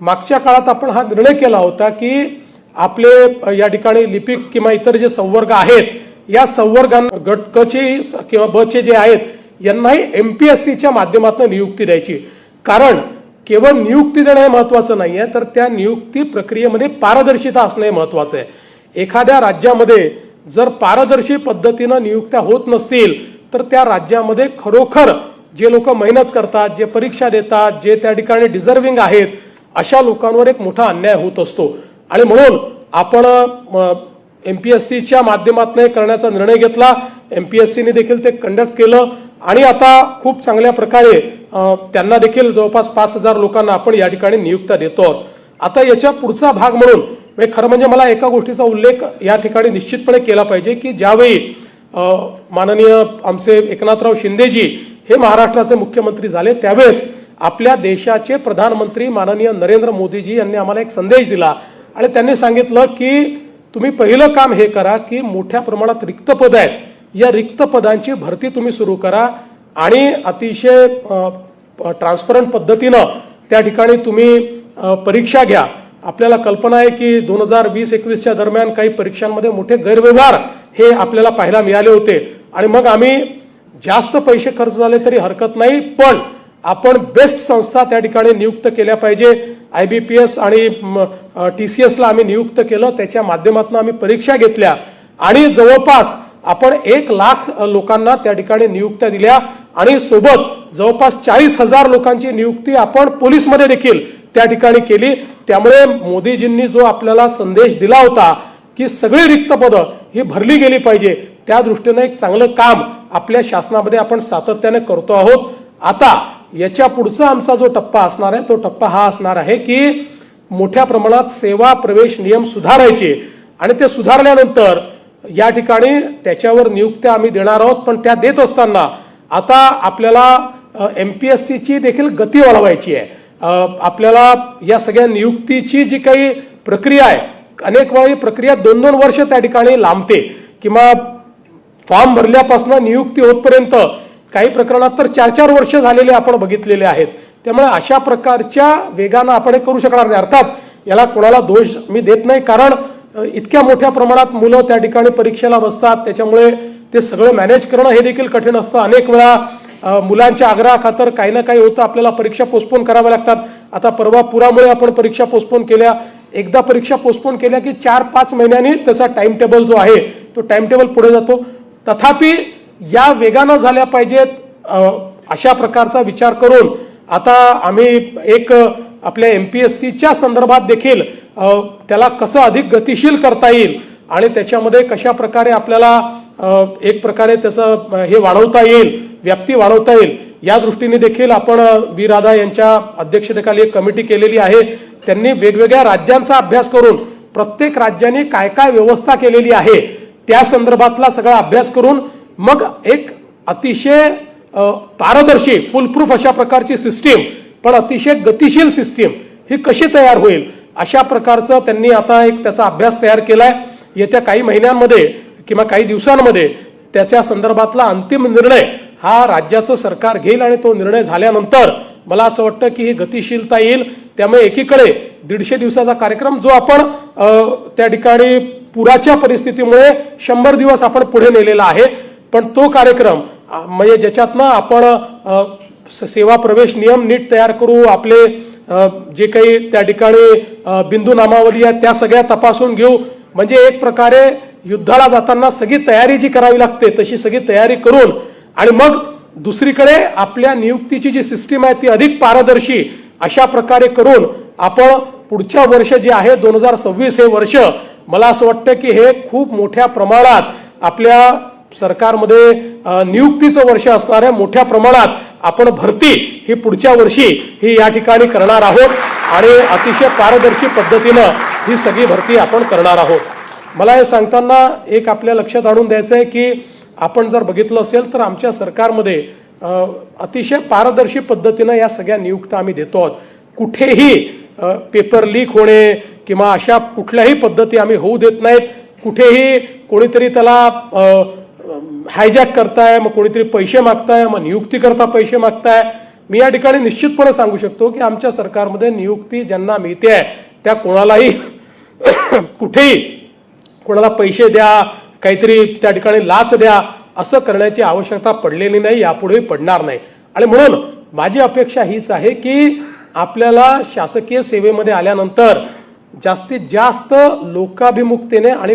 मागच्या काळात आपण हा निर्णय केला होता की आपले या ठिकाणी लिपिक किंवा इतर जे संवर्ग आहेत या संवर्गां गट क चे किंवा ब चे जे आहेत यांनाही एम पी एस सीच्या माध्यमातून नियुक्ती द्यायची. कारण केवळ नियुक्ती देणं हे महत्वाचं नाही आहे तर त्या नियुक्ती प्रक्रियेमध्ये पारदर्शिता असणं हे महत्वाचं आहे. एखाद्या राज्यामध्ये जर पारदर्शी पद्धतीनं नियुक्त्या होत नसतील तर त्या राज्यामध्ये खरोखर जे लोक मेहनत करतात जे परीक्षा देतात जे त्या ठिकाणी डिझर्विंग आहेत अशा लोकांवर एक मोठा अन्याय होत असतो. आणि म्हणून आपण एम पी एस सीच्या माध्यमातून करण्याचा निर्णय घेतला. एम पी एस सीने देखील ते कंडक्ट केलं. आणि आता खूप चांगल्या प्रकारे त्यांना देखील जवळपास पाच हजार लोकांना आपण या ठिकाणी नियुक्त्या देतो आहोत. आता याच्या पुढचा भाग म्हणून म्हणजे खरं म्हणजे मला एका गोष्टीचा उल्लेख या ठिकाणी निश्चितपणे केला पाहिजे की ज्यावेळी माननीय आमचे एकनाथराव शिंदेजी हे महाराष्ट्राचे मुख्यमंत्री झाले त्यावेळेस आपल्या देशाचे प्रधानमंत्री माननीय नरेंद्र मोदीजी यांनी आम्हाला एक संदेश दिला. आणि त्यांनी सांगितलं की तुम्ही पहिलं काम हे करा की मोठ्या प्रमाणात रिक्त पद आहेत. या रिक्त पदांची भरती तुम्ही सुरू करा आणि अतिशय ट्रान्सपरंट पद्धतीनं त्या ठिकाणी तुम्ही परीक्षा घ्या. आपल्याला कल्पना आहे की दोन हजार वीस एकवीसच्या दरम्यान काही परीक्षांमध्ये मोठे गैरव्यवहार हे आपल्याला पाहायला मिळाले होते. आणि मग आम्ही जास्त पैसे खर्च झाले तरी हरकत नाही पण आपण बेस्ट संस्था त्या ठिकाणी नियुक्त केल्या पाहिजे. आय बी पी एस आणि टी सी एसला आम्ही नियुक्त केलं. त्याच्या माध्यमातून आम्ही परीक्षा घेतल्या. आणि जवळपास आपण एक लाख लोकांना त्या ठिकाणी नियुक्त्या दिल्या. आणि सोबत जवळपास चाळीस हजार लोकांची नियुक्ती आपण पोलीसमध्ये देखील त्या ठिकाणी केली. त्यामुळे मोदीजींनी जो आपल्याला संदेश दिला होता की सगळी रिक्त पदं ही भरली गेली पाहिजे त्या दृष्टीनं एक चांगलं काम आपल्या शासनामध्ये आपण सातत्याने करतो आहोत. आता याच्या पुढचा आमचा जो टप्पा असणार आहे तो टप्पा हा असणार आहे की मोठ्या प्रमाणात सेवा प्रवेश नियम सुधारायचे. आणि ते सुधारल्यानंतर या ठिकाणी त्याच्यावर नियुक्त्या आम्ही देणार आहोत पण त्या देत असताना आता आपल्याला एम पी एस सीची देखील गती वाढवायची आहे. आपल्याला या सगळ्या नियुक्तीची जी काही प्रक्रिया आहे अनेक वेळी प्रक्रिया दोन दोन वर्ष त्या ठिकाणी लांबते. किंवा फॉर्म भरल्यापासून नियुक्ती होतपर्यंत काही प्रकरणात तर चार चार वर्ष झालेले आपण बघितलेले आहेत. त्यामुळे अशा प्रकारच्या वेगानं आपण हे करू शकणार नाही. अर्थात याला कोणाला दोष मी देत नाही. कारण इतक्या मोठ्या प्रमाणात मुलं त्या ठिकाणी परीक्षेला बसतात. त्याच्यामुळे ते सगळं मॅनेज करणं हे देखील कठीण असतं. अनेक वेळा मुलांच्या आग्रहाखातर काही ना काही होतं. आपल्याला परीक्षा पोस्टपोन कराव्या लागतात. आता परवा पुरामुळे आपण परीक्षा पोस्टपोन केल्या. एकदा परीक्षा पोस्टपोन केल्या की चार पाच महिन्यांनी त्याचा टाइम टेबल जो आहे तो टाइम टेबल पुढे जातो. तथापि या वेगानं झाल्या पाहिजेत अशा प्रकारचा विचार करून आता आम्ही एक आपल्या एम पी एस सीच्या संदर्भात देखील त्याला कसं अधिक गतिशील करता येईल आणि त्याच्यामध्ये कशा प्रकारे आपल्याला एक प्रकारे त्याचं हे वाढवता येईल व्याप्ती वाढवता येईल या दृष्टीने देखील आपण वी राधा यांच्या अध्यक्षतेखाली एक कमिटी केलेली आहे. त्यांनी वेगवेगळ्या राज्यांचा अभ्यास करून प्रत्येक राज्याने काय काय व्यवस्था केलेली आहे त्या संदर्भातला सगळा अभ्यास करून मग एक अतिशय पारदर्शी फुलप्रूफ अशा प्रकारची सिस्टीम पण अतिशय गतिशील सिस्टीम ही कशी तयार होईल? अशा प्रकारचं त्यांनी आता एक त्याचा अभ्यास तयार केलाय. येत्या काही महिन्यांमध्ये किंवा काही दिवसांमध्ये त्याच्या संदर्भातला अंतिम निर्णय हा राज्याचं सरकार घेईल आणि तो निर्णय झाल्यानंतर मला असं वाटतं की ही गतिशीलता येईल. त्यामुळे एकीकडे दीडशे दिवसाचा कार्यक्रम जो आपण त्या ठिकाणी पुराच्या परिस्थितीमुळे शंभर दिवस आपण पुढे नेलेला आहे. पण तो कार्यक्रम म्हणजे ज्याच्यातनं आपण सेवा प्रवेश नियम नीट तयार करू आपले जे काही त्या ठिकाणी बिंदू नामावली आहेत त्या सगळ्या तपासून घेऊ. म्हणजे एक प्रकारे युद्धाला जाताना सगळी तयारी जी करावी लागते तशी सगळी तयारी करून आणि मग दुसरीकडे आपल्या नियुक्तीची जी सिस्टीम आहे ती अधिक पारदर्शी अशा प्रकारे करून आपण पुढच्या वर्ष जे आहे दोन हजार सव्वीस हे वर्ष मला असं वाटतं की हे खूप मोठ्या प्रमाणात आपल्या सरकारमध्ये नियुक्तीचं वर्ष असणाऱ्या मोठ्या प्रमाणात आपण भरती ही पुढच्या वर्षी ही या ठिकाणी करणार आहोत आणि अतिशय पारदर्शी पद्धतीनं ही सगळी भरती आपण करणार आहोत. मला हे सांगताना एक आपल्या लक्षात आणून द्यायचं आहे की आपण जर बघितलं असेल तर आमच्या सरकारमध्ये अतिशय पारदर्शी पद्धतीनं या सगळ्या नियुक्त्या आम्ही देतो आहोत. कुठेही पेपर लीक होणे किंवा अशा कुठल्याही पद्धती आम्ही होऊ देत नाहीत. कुठेही कोणीतरी त्याला हायजॅक करताय मग कोणीतरी पैसे मागताय मग नियुक्ती करता पैसे मागताय. मी या ठिकाणी निश्चितपणे सांगू शकतो की आमच्या सरकारमध्ये नियुक्ती ज्यांना मिळते आहे त्या कोणालाही कुठेही कोणाला पैसे द्या काहीतरी त्या ठिकाणी लाच द्या असं करण्याची आवश्यकता पडलेली नाही यापुढेही पडणार नाही. आणि म्हणून माझी अपेक्षा हीच आहे की आपल्याला शासकीय सेवेमध्ये आल्यानंतर जास्तीत जास्त लोकाभिमुखतेने आणि